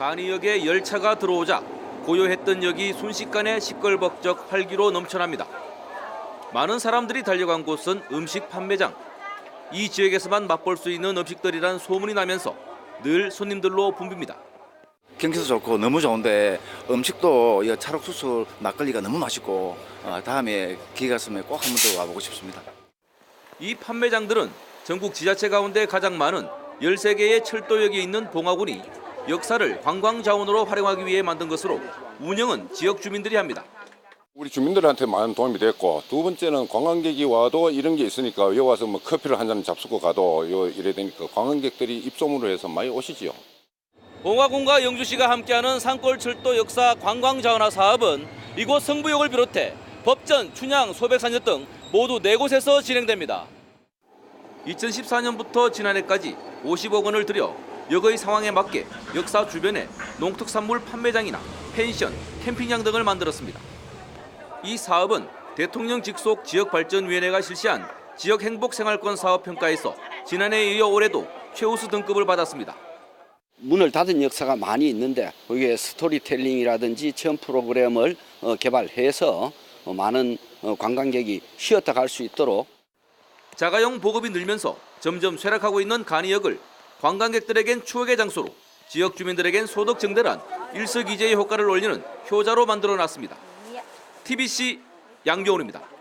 간이역에 열차가 들어오자 고요했던 역이 순식간에 시끌벅적 활기로 넘쳐납니다. 많은 사람들이 달려간 곳은 음식 판매장. 이 지역에서만 맛볼 수 있는 음식들이란 소문이 나면서 늘 손님들로 붐빕니다. 경치도 좋고 너무 좋은데 음식도 이 찰옥수수 막걸리가 너무 맛있고 어, 다음에 기회가 있으면 꼭 한 번 더 와보고 싶습니다. 이 판매장들은 전국 지자체 가운데 가장 많은 13개의 철도역이 있는 봉화군이 역사를 관광 자원으로 활용하기 위해 만든 것으로 운영은 지역 주민들이 합니다. 우리 주민들한테 많은 도움이 됐고 두 번째는 관광객이 와도 이런 게 있으니까 여기 와서 뭐 커피를 한 잔 잡수고 가도 요 이래 되니까 관광객들이 입소문을 해서 많이 오시지요. 봉화군과 영주시가 함께하는 산골철도 역사 관광자원화 사업은 이곳 성부역을 비롯해 법전, 춘향, 소백산역 등 모두 네 곳에서 진행됩니다. 2014년부터 지난해까지 50억 원을 들여 역의 상황에 맞게 역사 주변에 농특산물 판매장이나 펜션, 캠핑장 등을 만들었습니다. 이 사업은 대통령 직속 지역발전위원회가 실시한 지역행복생활권 사업 평가에서 지난해에 이어 올해도 최우수 등급을 받았습니다. 문을 닫은 역사가 많이 있는데 거기에 스토리텔링이라든지 체험 프로그램을 어, 개발해서 어, 많은 어, 관광객이 쉬었다 갈 수 있도록 자가용 보급이 늘면서 점점 쇠락하고 있는 간이역을 관광객들에겐 추억의 장소로 지역 주민들에겐 소득 증대란 일석이조의 효과를 올리는 효자로 만들어 놨습니다. TBC 양병훈입니다.